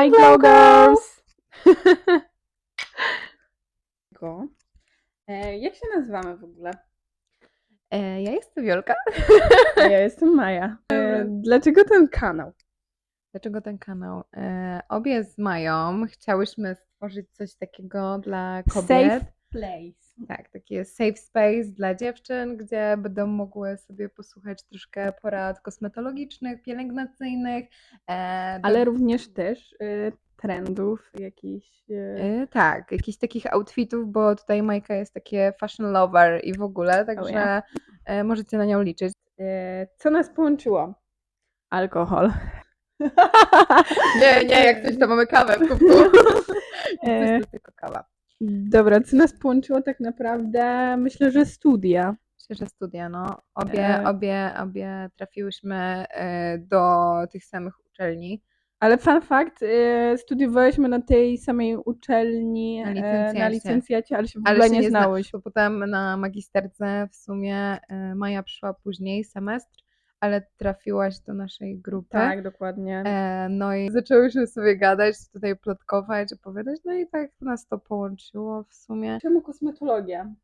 Hi Glow Girls! Go. E, jak się nazywamy w ogóle? E, ja jestem Wiolka. Ja jestem Maja. E, dlaczego ten kanał? Dlaczego ten kanał? E, obie z Mają chciałyśmy stworzyć coś takiego dla kobiet. Safe place. Tak, taki safe space dla dziewczyn, gdzie będą mogły sobie posłuchać troszkę porad kosmetologicznych, pielęgnacyjnych. E, do- Ale również też e, trendów jakichś. E, E, tak, jakichś takich outfitów, bo tutaj Majka jest takie fashion lover i w ogóle, także ja. e, możecie na nią liczyć. e, co nas połączyło? Alkohol. Nie, nie, jak coś to mamy kawę w kubku. E, To tylko kawa. Dobra, co nas połączyło tak naprawdę? Myślę, że studia. Myślę, że studia, no. Obie, E. obie, obie trafiłyśmy e, do tych samych uczelni. Ale fun fact, e, studiowałyśmy na tej samej uczelni Na e, na licencjacie. licencjacie, ale się w Ale ogóle się nie, nie zna- znałyśmy. Potem na magisterce w sumie Maja przyszła później, semestr, ale trafiłaś do naszej grupy. Tak, dokładnie. E, no i zaczęłyśmy sobie gadać, tutaj plotkować, opowiadać, no i tak nas to połączyło w sumie. Czemu kosmetologia?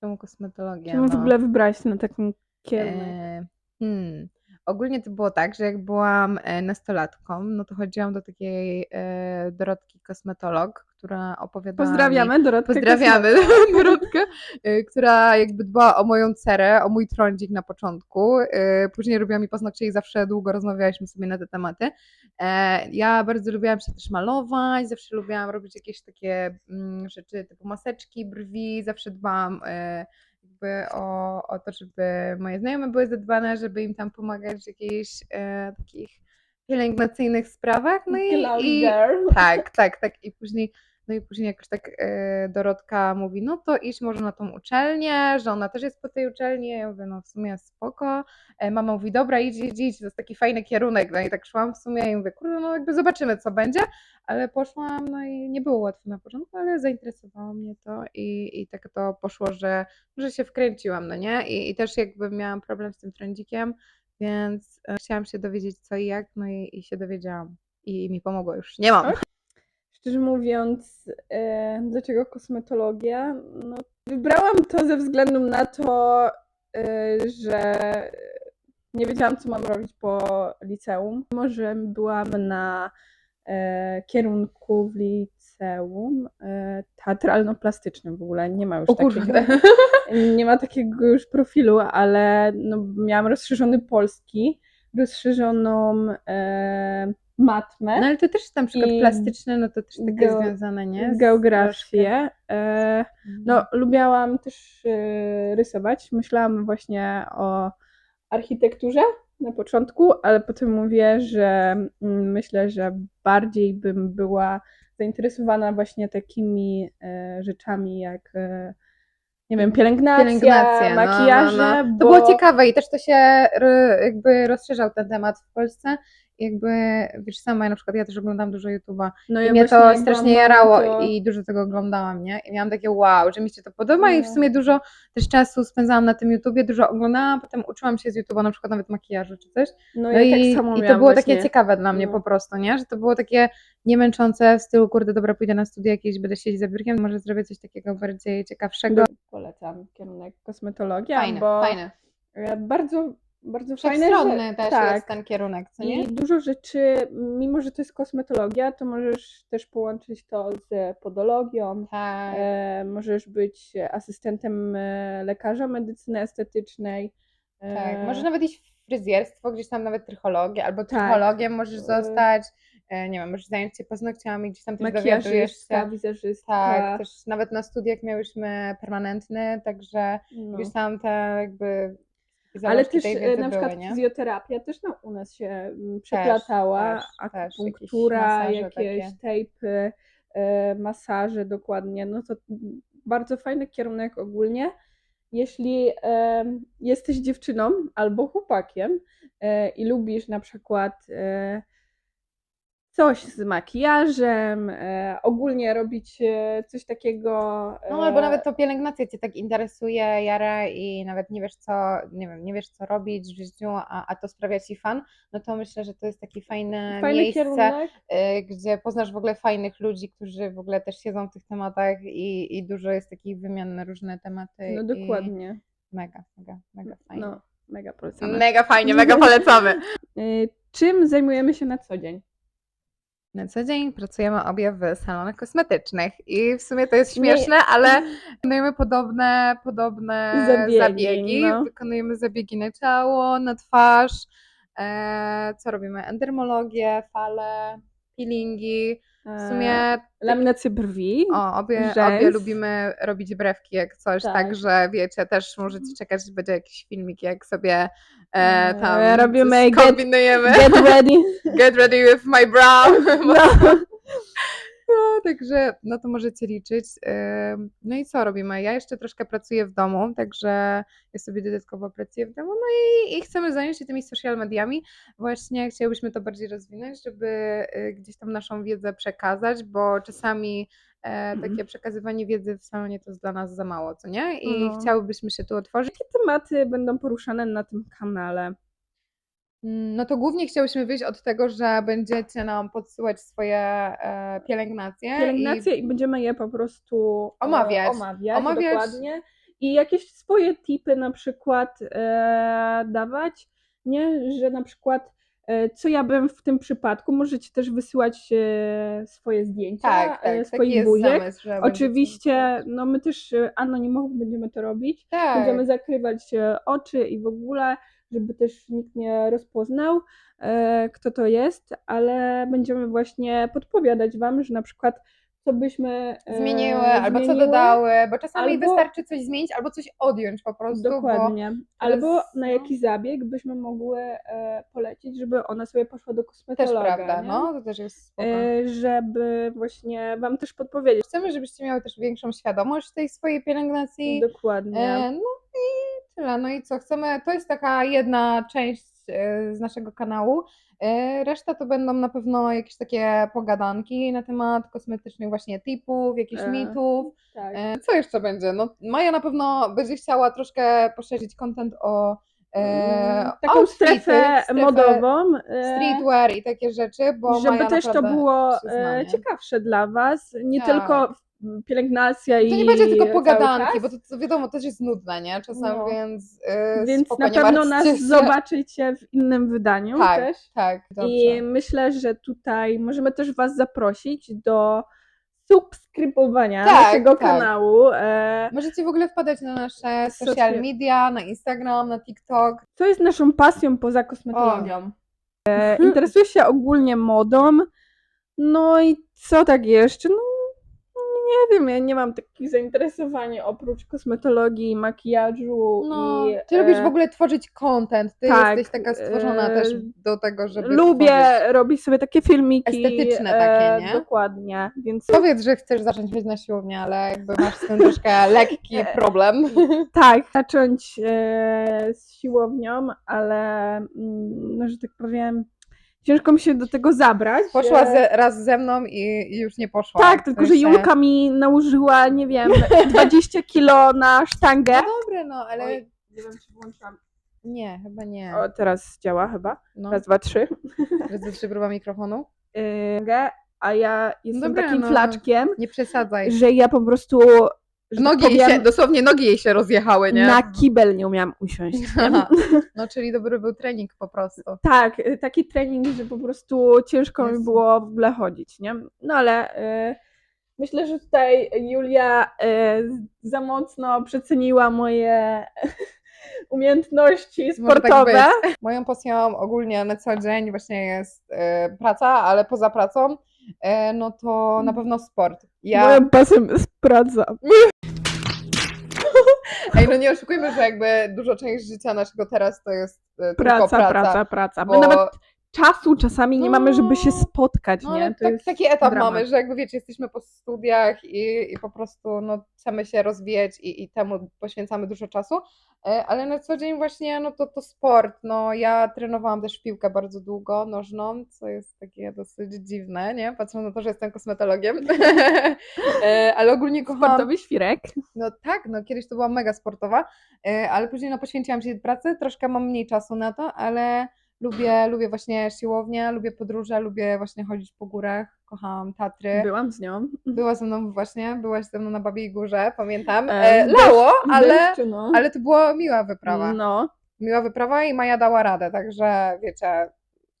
Czemu kosmetologia? Czemu w no? ogóle wybrałaś się na taką kierunek? E, hmm. Ogólnie to było tak, że jak byłam e, nastolatką, no to chodziłam do takiej e, Dorotki kosmetolog, która opowiadała mi, Pozdrawiamy, Dorotkę. Pozdrawiamy Dorotkę, y, która jakby dbała o moją cerę, o mój trądzik na początku. Później robiła mi paznokcie i zawsze długo rozmawialiśmy sobie na te tematy. E, Ja bardzo lubiłam się też malować, zawsze lubiłam robić jakieś takie mm, rzeczy typu maseczki, brwi, zawsze dbałam jakby o, o to, żeby moje znajome były zadbane, żeby im tam pomagać w jakichś e, takich pielęgnacyjnych sprawach. No i, i, tak, tak, tak. I później, no i później jakoś tak e, Dorotka mówi, no to idź może na tą uczelnię, że ona też jest po tej uczelni. Ja mówię, no w sumie spoko. E, mama mówi, dobra, idź, idź, idź, to jest taki fajny kierunek. No i tak szłam w sumie i mówię, kurde, no jakby zobaczymy, co będzie. Ale poszłam, no i nie było łatwo na początku, ale zainteresowało mnie to i, i tak to poszło, że, że się wkręciłam, no nie? I, I też jakby miałam problem z tym trędzikiem, więc e, chciałam się dowiedzieć co i jak, no i, i się dowiedziałam. I mi pomogło już. Nie mam. Szczerze mówiąc, e, dlaczego kosmetologia? No, wybrałam to ze względu na to, e, że nie wiedziałam, co mam robić po liceum. Może byłam na e, kierunku w liceum e, teatralno-plastycznym w ogóle. Nie ma już O takiego. kurde. Nie ma takiego już profilu, ale no, miałam rozszerzony polski, rozszerzoną e, matmę. No ale to też tam przykład plastyczne, no to też takie geo- związane, nie? Z geografię. E, troszkę- no, lubiałam też e, rysować. Myślałam właśnie o architekturze na początku, ale potem mówię, że mm, myślę, że bardziej bym była zainteresowana właśnie takimi e, rzeczami jak e, nie wiem, pielęgnacja, Pielęgnacja, no, makijaże, no, no. To bo... było ciekawe i też to się jakby rozszerzał ten temat w Polsce. Jakby, wiesz, sama ja na przykład, ja też oglądam dużo YouTube'a No i ja mnie to strasznie jarało to- i dużo tego oglądałam, nie? I miałam takie wow, że mi się to podoba i w No. sumie dużo też czasu spędzałam na tym YouTubie, dużo oglądałam, potem uczyłam się z YouTube'a na przykład nawet makijażu czy coś. No, No ja i, tak samo i to było właśnie. takie ciekawe dla mnie No. po prostu, nie? Że to było takie niemęczące w stylu, kurde, dobra, pójdę na studia jakieś, będę siedzieć za biurkiem, może zrobię coś takiego bardziej ciekawszego. Polecam kierunek kosmetologia, Fajny, bo fajny. e, bardzo, bardzo fajne, że... też tak. jest ten kierunek, co nie? I dużo rzeczy, mimo że to jest kosmetologia, to możesz też połączyć to z podologią. Tak. E, możesz być asystentem e, lekarza medycyny estetycznej. E, Tak, może nawet iść w fryzjerstwo, gdzieś tam nawet trychologię, albo Tak. trychologiem możesz Y- zostać, e, nie wiem, możesz zająć się paznokciami, gdzieś tam też dowiadujesz się. wizerzystka. Tak, też nawet na studiach miałyśmy permanentny, także no. gdzieś tam te jakby Ale też e, na przykład były, fizjoterapia też no, u nas się mm, przeplatała, też, też, jakieś akupunktura, masaże jakieś tejpy, e, masaże dokładnie, no to bardzo fajny kierunek ogólnie. Jeśli em, jesteś dziewczyną albo chłopakiem e, i lubisz na przykład e, coś z makijażem, e, ogólnie robić e, coś takiego. No albo e, nawet to pielęgnacja cię tak interesuje, Jara, i nawet nie wiesz co, nie wiem, nie wiesz co robić w życiu, a, a to sprawia ci fan, no to myślę, że to jest taki fajne fajny miejsce, kierunek. y, gdzie poznasz w ogóle fajnych ludzi, którzy w ogóle też siedzą w tych tematach i, i dużo jest takich wymian na różne tematy. No i dokładnie. Mega, mega, mega fajnie. No, mega polecamy. Mega fajnie, mega polecamy. Y, Czym zajmujemy się na co dzień? Na co dzień pracujemy obie w salonach kosmetycznych i w sumie to jest Nie- śmieszne, ale wykonujemy podobne, podobne Zabiegi, zabiegi. no. Wykonujemy zabiegi na ciało, na twarz. E, co robimy? Endermologię, fale, peelingi. W sumie E, Laminację brwi. o, obie, rzęs. obie lubimy robić brewki jak coś, Tak. także wiecie, też możecie czekać, że będzie jakiś filmik, jak sobie e, E, tam robimy coś get- kombinujemy. Get ready. Get ready with my brow. No. No, także no to możecie liczyć. No i co robimy? Ja jeszcze troszkę pracuję w domu, także ja sobie dodatkowo pracuję w domu. No i, i chcemy zająć się tymi social mediami. Właśnie chciałybyśmy to bardziej rozwinąć, żeby y, gdzieś tam naszą wiedzę przekazać, bo czasami e, Mhm. takie przekazywanie wiedzy w salonie to jest dla nas za mało, co nie? I No. chciałybyśmy się tu otworzyć. Jakie tematy będą poruszane na tym kanale? Mm, No to głównie chciałyśmy wyjść od tego, że będziecie nam podsyłać swoje e, pielęgnacje. i- Pielęgnacje i będziemy je po prostu e, Omawiać. omawiać, Omawiać. dokładnie. I jakieś swoje tipy na przykład e, dawać, nie? Że na przykład e, co ja bym w tym przypadku, możecie też wysyłać e, swoje zdjęcia Tak, e, tak, taki swoich buziek. zamysł, Oczywiście, no my też e, anonimowo będziemy to robić. Tak, Będziemy zakrywać e, oczy i w ogóle, żeby też nikt nie rozpoznał, e, kto to jest, ale będziemy właśnie podpowiadać Wam, że na przykład co byśmy e, zmieniły, albo co dodały, bo czasami albo- wystarczy coś zmienić, albo coś odjąć po prostu, Dokładnie. Albo teraz, na no. jaki zabieg byśmy mogły e, polecić, żeby ona sobie poszła do też kosmetologa. prawda, nie? no, to też jest spoko. E, żeby właśnie Wam też podpowiedzieć. Chcemy, żebyście miały też większą świadomość tej swojej pielęgnacji. Dokładnie. E, no i tyle. No i co? Chcemy, to jest taka jedna część e, z naszego kanału. E, Reszta to będą na pewno jakieś takie pogadanki na temat kosmetycznych właśnie tipów, jakichś E, mitów. tak. E, Co jeszcze będzie? No, Maja na pewno będzie chciała troszkę poszerzyć content o e, Mm, Taką outfity, strefę strefę modową. e, streetwear i takie rzeczy, bo żeby Maja też to było e, ciekawsze dla Was, nie Tak. tylko pielęgnacja i To nie będzie tylko pogadanki, bo to, to wiadomo, też jest nudne, nie? Czasami, No. więc e, więc na pewno nas się. zobaczycie w innym wydaniu Tak, też. tak, dobrze. I myślę, że tutaj możemy też Was zaprosić do subskrybowania Tak, naszego tak. kanału. E, Możecie w ogóle wpadać na nasze Social- social media, na Instagram, na TikTok. co jest naszą pasją poza kosmetologią? E, interesuję się ogólnie modą. No i co tak jeszcze? No nie wiem, ja nie mam takich zainteresowań oprócz kosmetologii, makijażu No, i ty lubisz e, w ogóle tworzyć content, ty tak, jesteś taka stworzona e, też do tego, żeby lubię tworzyć. robić sobie takie filmiki. Estetyczne takie, nie? Dokładnie, więc Powiedz, że chcesz zacząć chodzić na siłownię, ale jakby masz z tym troszkę lekki E, problem. tak, zacząć e, z siłownią, ale mm, no, że tak powiem, ciężko mi się do tego zabrać. Poszła ze, raz ze mną i, i już nie poszła. Tak, tylko że Julka mi nałożyła, nie wiem, 20 kilo na sztangę. No dobre, no, ale Oj, nie wiem, czy włączyłam. nie, chyba nie. O, teraz działa chyba. No, Raz, dwa, trzy. razy trzy próba mikrofonu. Yy, a ja jestem Dobra, takim no. flaczkiem, Nie przesadzaj. że ja po prostu Nogi tak jej się, dosłownie nogi jej się rozjechały, nie? na kibel nie umiałam usiąść. No, czyli dobry był trening po prostu. Tak, y, taki trening, że po prostu ciężko mi było w ogóle chodzić, nie? No ale y, myślę, że tutaj Julia y, za mocno przeceniła moje umiejętności tak sportowe. być. Moją pasją ogólnie na co dzień właśnie jest e, praca, ale poza pracą, e, no to na pewno sport. Ja, Moją pasem jest praca. Ej, no nie oszukujmy, że jakby duża część życia naszego teraz to jest e, Praca, tylko praca. praca, praca. My nawet czasu czasami nie mamy, żeby się No. spotkać, No, nie? To tak, jest taki etap dramat. mamy, że jakby wiecie, jesteśmy po studiach i, i po prostu no, chcemy się rozwijać i, i temu poświęcamy dużo czasu, E, ale na co dzień właśnie no to, to sport. No, ja trenowałam też piłkę bardzo długo, nożną, co jest takie dosyć dziwne, nie? Patrząc na to, że jestem kosmetologiem, E, ale ogólnie kocham... Sportowy świrek. No tak, no kiedyś to była mega sportowa, e, ale później no poświęciłam się pracy, troszkę mam mniej czasu na to, ale lubię, lubię właśnie siłownię, lubię podróże, lubię właśnie chodzić po górach, kocham Tatry. Byłam z nią. Była ze mną właśnie, byłaś ze mną na Babiej Górze, pamiętam. E, E, lało, ale, deszczu, no. ale to była miła wyprawa. No. Miła wyprawa i Maja dała radę, także wiecie,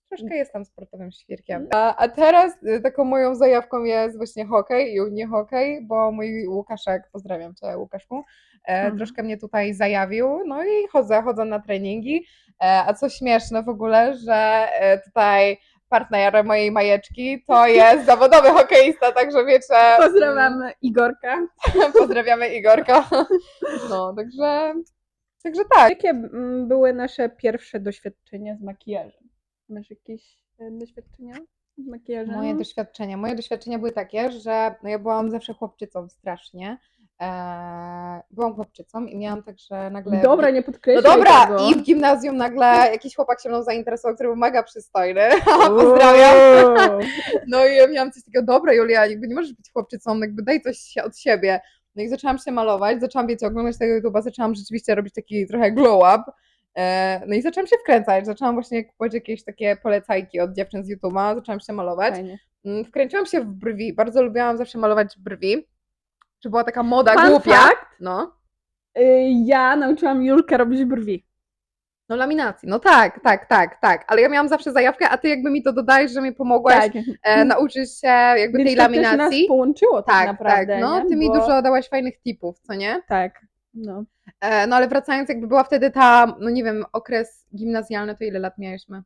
troszkę jestem sportowym świrkiem. A, a teraz y, taką moją zajawką jest właśnie hokej i nie hokej, bo mój Łukaszek, pozdrawiam Cię Łukaszku, e, Mhm. troszkę mnie tutaj zajawił, no i chodzę, chodzę na treningi, e, a co śmieszne w ogóle, że e, tutaj partner mojej majeczki to jest zawodowy hokeista, także wiecie... Pozdrawiamy Igorka. Pozdrawiamy Igorka. No, także... Także tak. Jakie mm, były nasze pierwsze doświadczenia z makijażem? Masz jakieś e, doświadczenia z makijażem? Moje doświadczenia. Moje doświadczenia były takie, że no ja byłam zawsze chłopczycą strasznie. Eee, byłam chłopczycą i miałam także nagle. Dobra, nie No podkreślaj dobra, tego. i w gimnazjum nagle jakiś chłopak się mną zainteresował, który był mega przystojny. Pozdrawiam. No i ja miałam coś takiego, dobra Julia, jakby nie możesz być chłopczycą, jakby daj coś od siebie. No i zaczęłam się malować, zaczęłam, wiecie, oglądać tego YouTube'a, zaczęłam rzeczywiście robić taki trochę glow up. E, No i zaczęłam się wkręcać, zaczęłam właśnie kupować jakieś takie polecajki od dziewczyn z YouTube'a, zaczęłam się malować. Fajnie. Mm, Wkręciłam się w brwi, bardzo lubiłam zawsze malować brwi, że była taka moda Fun głupia. fact, No. y, ja nauczyłam Julkę robić brwi. No laminacji, no tak, tak, tak, tak, ale ja miałam zawsze zajawkę, a ty jakby mi to dodajesz, że mi pomogłaś Tak. e, nauczyć się jakby Więc tej to też nas laminacji. połączyło tak, Tak, naprawdę. tak, no nie? ty mi Bo- dużo dałaś fajnych tipów, co nie? Tak, no. E, no ale wracając, jakby była wtedy ta, no nie wiem, okres gimnazjalny, to ile lat miałyśmy?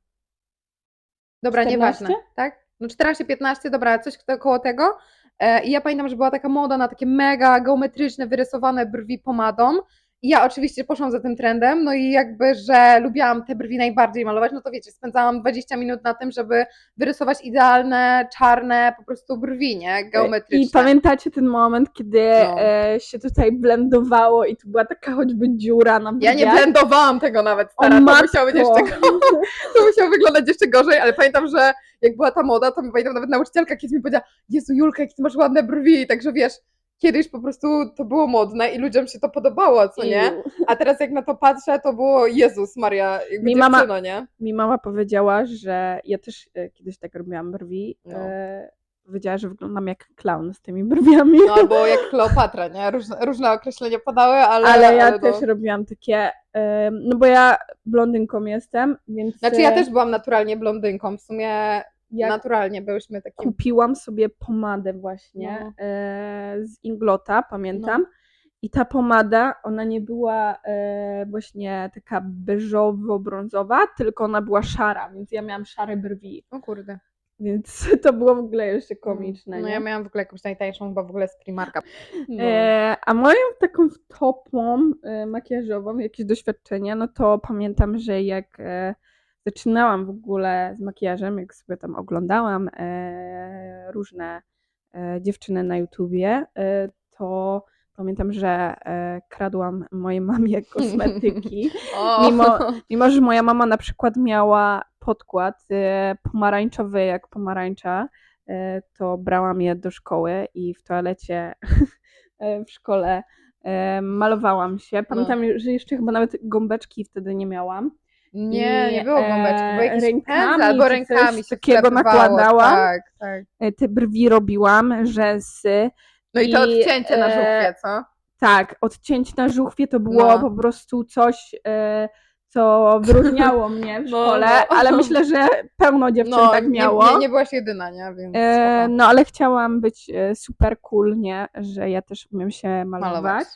Dobra, 14? nieważne, tak? No 14-15, dobra, coś koło tego. E, I ja pamiętam, że była taka moda na takie mega geometryczne, wyrysowane brwi pomadą. Ja oczywiście poszłam za tym trendem, no i jakby, że lubiłam te brwi najbardziej malować, no to wiecie, spędzałam 20 minut na tym, żeby wyrysować idealne, czarne po prostu brwi, nie? Geometryczne. I pamiętacie ten moment, kiedy No. e, się tutaj blendowało i tu była taka choćby dziura na Ja nie brwiach? blendowałam tego nawet, O stara, to matko! musiało być jeszcze to musiało wyglądać jeszcze gorzej, ale pamiętam, że jak była ta moda, to mi pamiętam nawet nauczycielka kiedyś mi powiedziała, Jezu Julka, jakie ty masz ładne brwi, także wiesz, kiedyś po prostu to było modne i ludziom się to podobało, co nie? A teraz jak na to patrzę, to było Jezus Maria, jakby Mi mama- nie? Mi mama powiedziała, że ja też e, kiedyś tak robiłam brwi. No. E, powiedziała, że wyglądam jak clown z tymi brwiami. No albo jak Kleopatra, nie? Różne, różne określenia padały, ale... ale ja no. też robiłam takie, no bo ja blondynką jestem, więc Znaczy ja e, też byłam naturalnie blondynką, w sumie jak naturalnie byłyśmy takim... kupiłam sobie pomadę właśnie No. e, z Inglota, pamiętam. I ta pomada, ona nie była e, właśnie taka beżowo-brązowa, tylko ona była szara, więc ja miałam szare brwi. O kurde. Więc to było w ogóle jeszcze komiczne. No nie? ja miałam w ogóle jakąś najtańszą, chyba w ogóle z Primarka. No. E, a moją taką topą e, makijażową, jakieś doświadczenia, no to pamiętam, że jak e, zaczynałam w ogóle z makijażem, jak sobie tam oglądałam e, różne e, dziewczyny na YouTubie, e, to pamiętam, że e, kradłam mojej mamie kosmetyki. Mimo, mimo, że moja mama na przykład miała podkład e, pomarańczowy jak pomarańcza, e, to brałam je do szkoły i w toalecie e, w szkole e, malowałam się. Pamiętam, że jeszcze chyba nawet gąbeczki wtedy nie miałam. Nie, nie było gąbeczki, e, bo jakieś rękami albo rękami się takiego nakładałam. Tak, tak. E, Te brwi robiłam, rzęsy. No i to I, odcięcie na e, żółwie, co? Tak, odcięć na żuchwie to było No. po prostu coś, e, co wyróżniało mnie w No, szkole, no. ale myślę, że pełno dziewczyn No, tak nie, miało. nie, nie byłaś jedyna, nie? Więc E, no ale chciałam być e, super cool, nie? Że ja też umiem się malować. malować.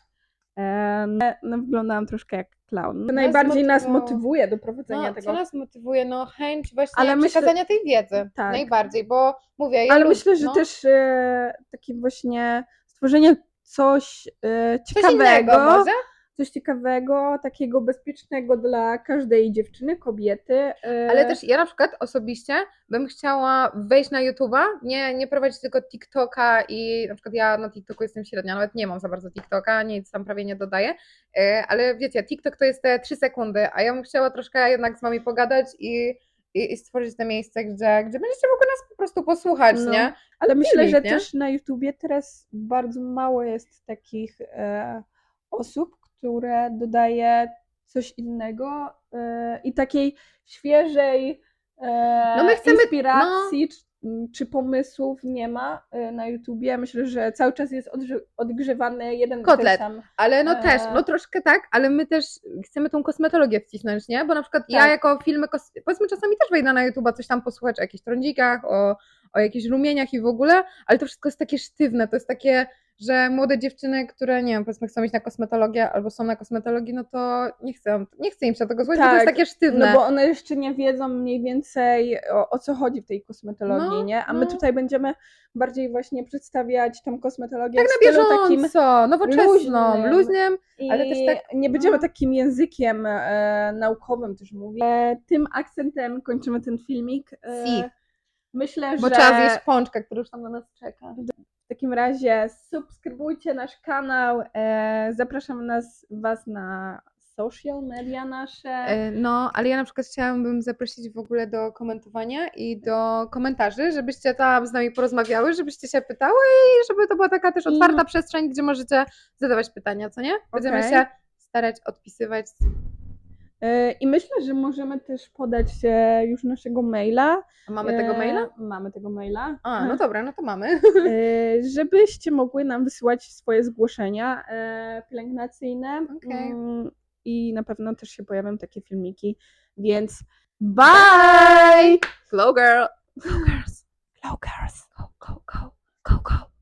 E, no, no wyglądałam troszkę jak clown. To najbardziej nas motywuje do prowadzenia No, tego. co nas motywuje? No chęć właśnie Ale myślę- przekazania tej wiedzy. Tak. Najbardziej, bo mówię, ja ale myślę, że no, też e, takie właśnie stworzenie coś e, coś innego ciekawego, może? Coś ciekawego, takiego bezpiecznego dla każdej dziewczyny, kobiety. e, Ale też ja na przykład osobiście bym chciała wejść na YouTube'a, nie, nie prowadzić tylko TikToka i na przykład ja na TikToku jestem średnia, nawet nie mam za bardzo TikToka, nic tam prawie nie dodaję, e, ale wiecie, TikTok to jest te 3 sekundy, a ja bym chciała troszkę jednak z wami pogadać i, i, stworzyć te miejsce, gdzie, gdzie będziecie mogli nas po prostu posłuchać, No. nie? Ale myślę, że nie? też na YouTubie teraz bardzo mało jest takich e, osób, które dodaje coś innego e, i takiej świeżej e, No my chcemy- inspiracji czy, czy pomysłów nie ma e, na YouTubie. Myślę, że cały czas jest odgrze- odgrzewany jeden Kotlet. sam. Ale no też, no troszkę tak, ale my też chcemy tą kosmetologię wcisnąć, nie? Bo na przykład ja Tak. jako filmy, kos... powiedzmy czasami też wejdę na YouTube'a coś tam posłuchać o jakichś trądzikach, o, o jakichś rumieniach i w ogóle, ale to wszystko jest takie sztywne, to jest takie, że młode dziewczyny, które nie wiem, powiedzmy chcą iść na kosmetologię albo są na kosmetologii, no to nie chcę, nie chcę im się tego złożyć, bo to jest Tak, takie sztywne. No bo one jeszcze nie wiedzą mniej więcej o, o co chodzi w tej kosmetologii, No, nie? A my no. tutaj będziemy bardziej właśnie przedstawiać tą kosmetologię tak w na stylu takim bieżąco, nowoczesną, luźnym. ale też tak- nie będziemy no. takim językiem e, naukowym też mówić. E, tym akcentem kończymy ten filmik. E, Si. Myślę, bo że trzeba zjeść pączkę, który już tam na nas czeka. W takim razie subskrybujcie nasz kanał. E, zapraszam nas, Was na social media nasze. E, No, ale ja na przykład chciałabym zaprosić w ogóle do komentowania i do komentarzy, żebyście tam z nami porozmawiały, żebyście się pytały i żeby to była taka też I- otwarta przestrzeń, gdzie możecie zadawać pytania, co nie? Będziemy Okej. się starać odpisywać. E, I myślę, że możemy też podać e, już naszego maila. A mamy tego E, maila? Mamy tego maila. A, no dobra, no to mamy. Żebyście mogły nam wysyłać swoje zgłoszenia pielęgnacyjne. Okej. Mm, I na pewno też się pojawią takie filmiki. Więc bye! Flow girl! Flow girls. Go, go, go, go, go, go.